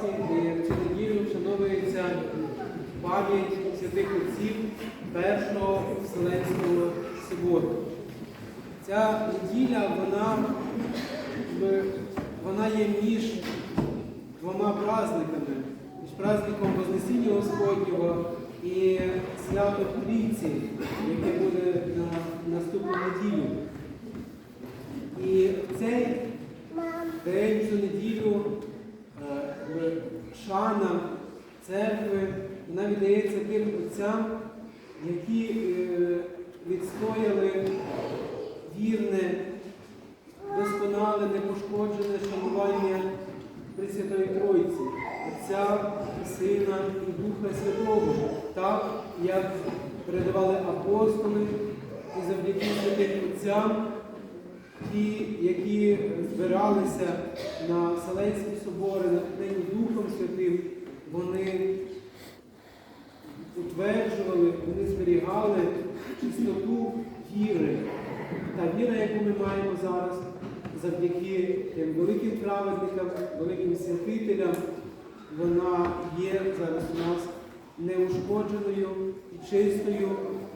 Пасхи в цю неділю вшановується пам'ять святих отців Першого Вселенського собору. Ця неділя, вона, вона є між двома праздниками, між праздником Вознесіння Господнього і свято Трійці, яке буде на наступну неділю. І в цей день, цю неділю, е, ми- шана церкви, вона віддається тим отцям, які е, відстояли вірне, досконале, непошкоджене шанування Пресвятої Тройці, Отця, Сина і Духа Святого, так, як передавали апостоли, і завдяки святим отцям, ті, які збиралися на Вселенські собори, натхнені Духом Святим, вони утверджували, вони зберігали чистоту віри. Та віра, яку ми маємо зараз, завдяки тим великим праведникам, великим святителям, вона є зараз у нас неушкодженою і чистою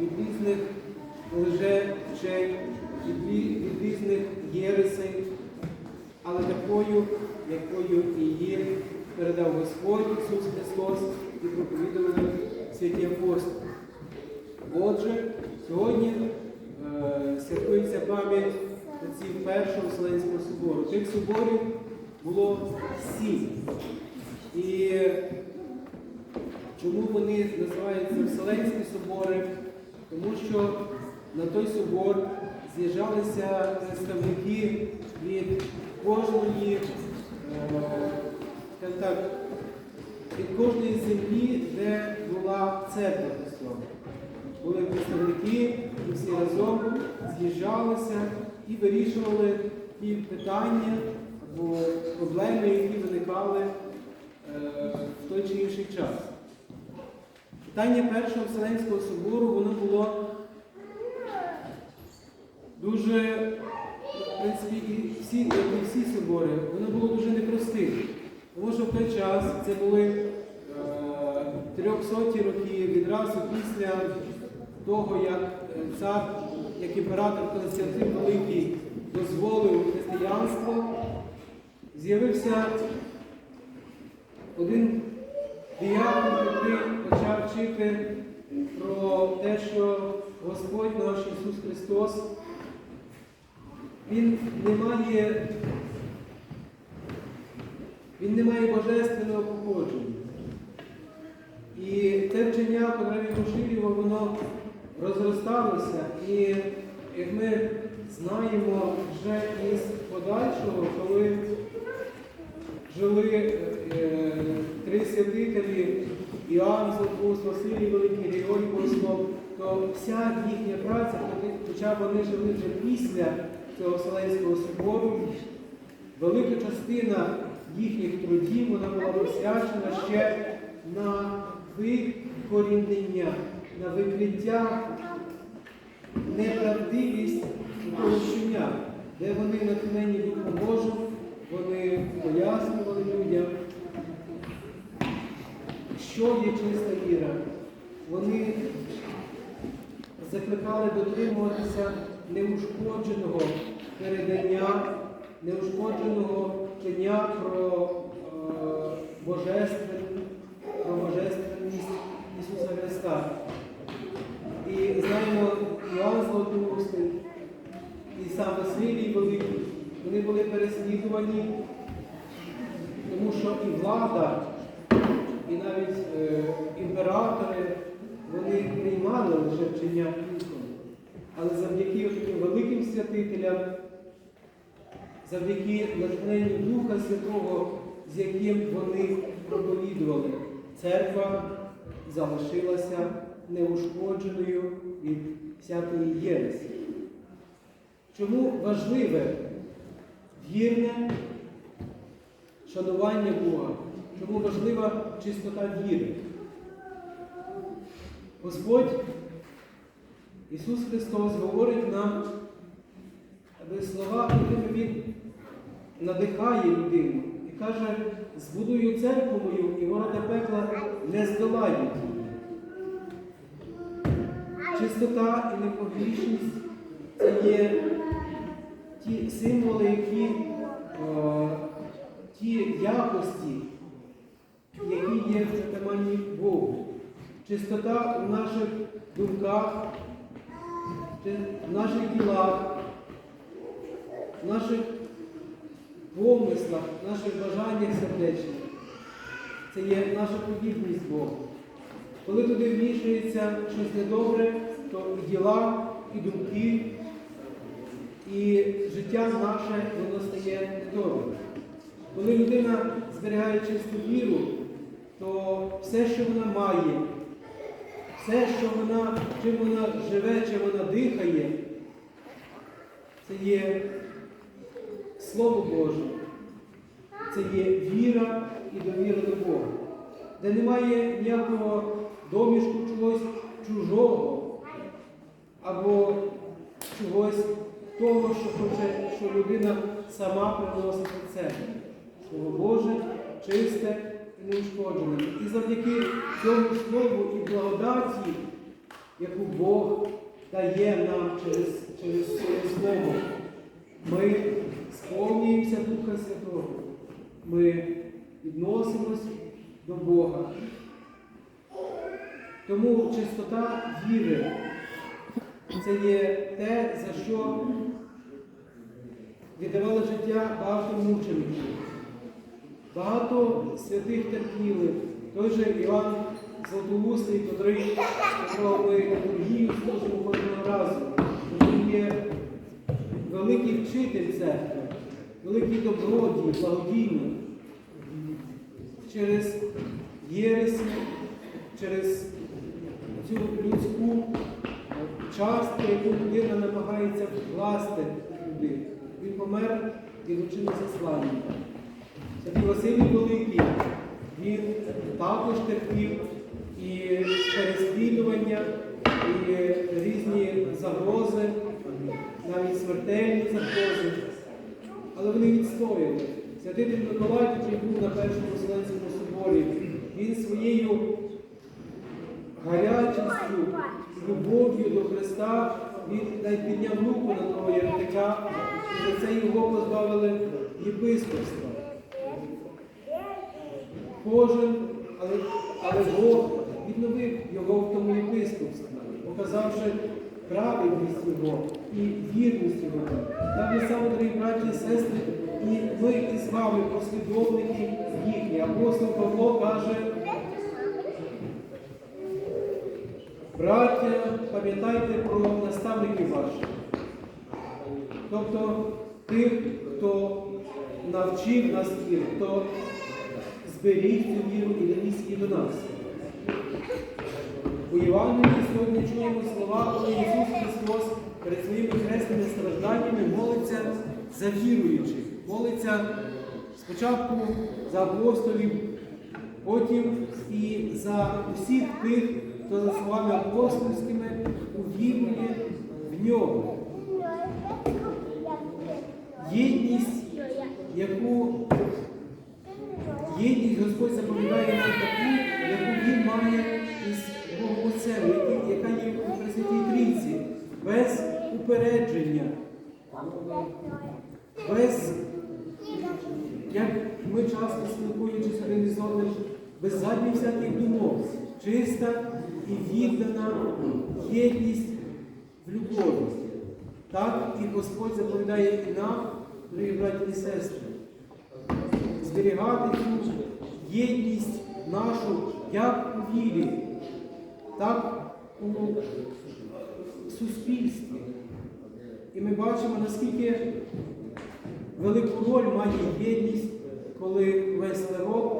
від різних лжевчень, від, від різних єресей, але такою, якою і є передав Господь Ісус Христос і проповідували святі апостоли. Отже, сьогодні е, святкується пам'ять отців Першого Вселенського собору. Тих соборів було сім. І чому вони називаються Вселенські собори? Тому що на той собор з'їжджалися представники від кожної, е, так, від кожної землі, де була церква Христова. Були представники і всі разом з'їжджалися і вирішували ті питання або проблеми, які виникали е, в той чи інший час. Питання Першого Вселенського собору воно було дуже, в принципі, і всі, і всі собори, воно було дуже непростим. Тому що в той час це були е, трьохсоті роки відразу після того, як е, цар, як імператор Константин Великий дозволив християнство, з'явився один діякон, який почав вчити про те, що Господь наш Ісус Христос, Він не має, Він не має божественного походження. І те вчення, коли він воно розросталося. І як ми знаємо вже із подальшого, коли жили е, три святителі Іоанн Златоуст, Василій Великий, Григорій Богослов, то вся їхня праця, хоча вони жили вже після цього Вселенського собору, велика частина їхніх трудів вона була присвячена ще на викорінення, на викриття неправдивість того вчення, де вони натхнені Духом вони пояснювали людям, що є чиста віра. Вони закликали дотримуватися неушкодженого передання, неушкодженого вчення про е, божественність, про божественність Ісуса Христа. І знаємо Іоанн Златоустий і сам Василій Великий, вони були переслідувані, тому що і влада, і навіть е, імператори, вони приймали лише вчення Христом. Але завдяки таким великим святителям, завдяки натхненню Духа Святого, з яким вони проповідували, церква залишилася неушкодженою від всякої єресі. Чому важливе вірне шанування Бога? Чому важлива чистота віри? Господь Ісус Христос говорить нам аби слова, якими Він надихає людину і каже, збудую церкву мою, і ворота пекла не здолають її. Чистота і непогрішність це є ті символи, які е, ті якості, які є в притаманні Богу. Чистота у наших думках, в наших ділах, в наших помислах, наших бажаннях сердечних. Це є наша подібність Богу. Коли туди вмішується щось недобре, то і діла, і думки, і життя наше воно стає недобре. Коли людина зберігає чисту віру, то все, що вона має, все, що вона, чим вона живе, чим вона дихає, це є Слово Боже, це є віра і довіра до Бога, де немає ніякого домішку чогось чужого або чогось того, що хоче, що людина сама приносить від себе. Слово Боже, чисте і неушкоджене. І завдяки цьому слову і благодаті, яку Бог дає нам через, через Слово, ми сповнюємося Духа Святого. Ми відносимось до Бога. Тому чистота віри це є те, за що віддавали життя багато мучеників. Багато святих терпіли. Той же Іван Златоустий, котрий, ми літургію служимо кожного великий вчитель церкви, великий добродій, благодійник. Через єресі, через цю людську частку, яку людина намагається вкласти туди. Він помер і вчинив заслання. Святий Василій Великий, він також терпів і переслідування, і різні загрози, навіть смертельні загрози. Але вони відстояли. Святитель Миколай, який був на першому Вселенському соборі, він своєю гарячістю, любов'ю до Христа, він навіть підняв руку на того єретика, і за це його позбавили єпископства. Кожен, але, але Бог відновив його в тому єпископстві, показавши праведність його і вірність його. Же само, дорогі браті і сестри, і ми із вами послідовники їхні. Апостол Павло каже, браття, пам'ятайте про наставників ваших. Тобто тих, хто навчив нас віру, хто зберіг цю віру і доніс її до нас. У Євангелії сьогодні чуємо слова, коли Ісус Христос перед своїми хресними стражданнями молиться за віруючих, молиться спочатку за апостолів, потім і за усіх тих, хто за словами апостольськими увірує в нього. Єдність, яку єдність Господь заповідає нам Який- яка є у Пресвятій Трійці, без упередження, без, як ми часто спілкуючись одним, без задніх всяких думок, чиста і віддана єдність в любові. Так і Господь заповідає і нам, дорогі браті і сестри зберігати цю єдність нашу як у вірі, так у суспільстві. І ми бачимо, наскільки велику роль має єдність, коли весь народ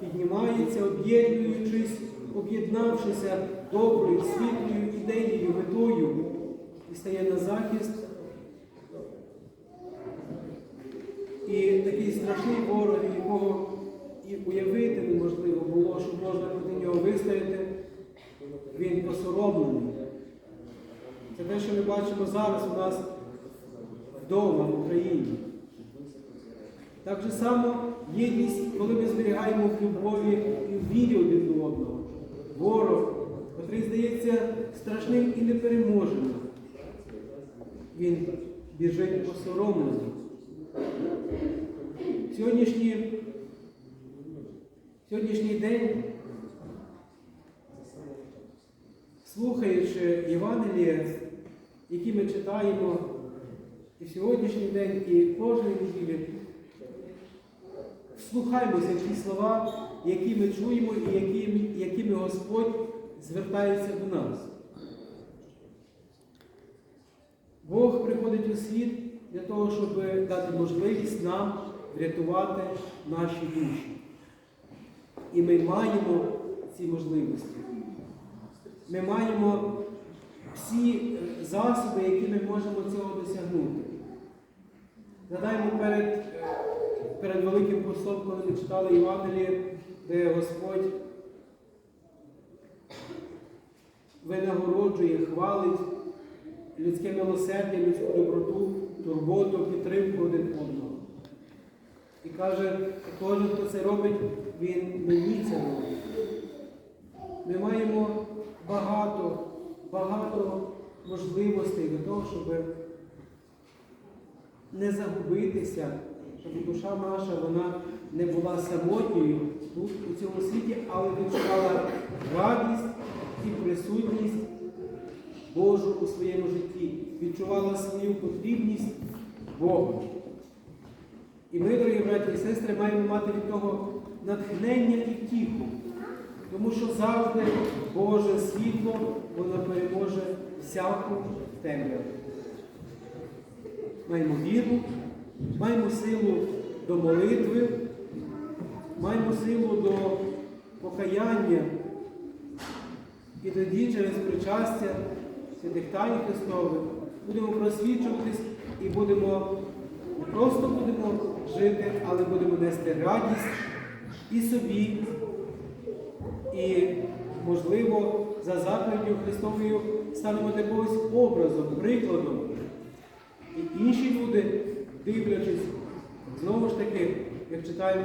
піднімається, об'єднуючись, об'єднавшися доброю, світлою ідеєю, метою і стає на захист І такий страшний ворог, якого і уявити неможливо було, що можна проти нього вистояти, посоромлений. Це те, що ми бачимо зараз у нас вдома в Україні. Так же само єдність, коли ми зберігаємо в любові і в вірі один до одного. Ворог, котрий здається страшним і непереможеним. Він біжить посоромлений. Сьогоднішній день, слухаючи Євангеліє, які ми читаємо і в сьогоднішній день, і кожної неділі, вслухаймося в ті слова, які ми чуємо і якими, якими Господь звертається до нас. Бог приходить у світ для того, щоб дати можливість нам врятувати наші душі. І ми маємо ці можливості. Ми маємо всі е, засоби, які ми можемо цього досягнути. Згадаємо перед, е, перед Великим Постом, коли ми читали Євангеліє, де Господь винагороджує, хвалить людське милосердя, людську доброту, турботу, підтримку один одного. І каже, кожен, хто це робить, він мені це робить. Ми маємо багато, багато можливостей до того, щоб не загубитися, щоб душа наша вона не була самотньою тут, у цьому світі, але відчувала радість і присутність Божу у своєму житті, відчувала свою потрібність Богу. І ми, дорогі браті і сестри, маємо мати від того натхнення і втіху, тому що завжди Боже світло, воно переможе всяку темряву. Маємо віру, маємо силу до молитви, маємо силу до покаяння. І тоді через причастя святих Тайн Христових будемо просвічуватись і будемо не просто будемо жити, але будемо нести радість і собі, і, можливо, за заповіддю Христовою станемо якогось образом, прикладом. І інші люди, дивлячись, знову ж таки, як читаємо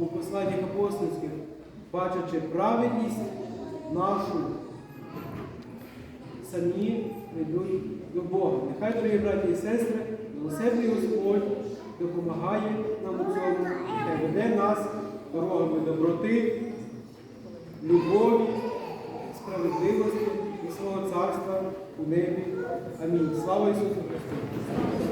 у посланнях апостольських, бачачи праведність нашу, самі йдуть до Бога. Нехай, дорогі браті і сестри, милосердний Господь допомагає нам у цьому, нехай веде нас дорогами доброти, любові, справедливості і свого царства у небі. Амінь. Слава Ісусу Христу!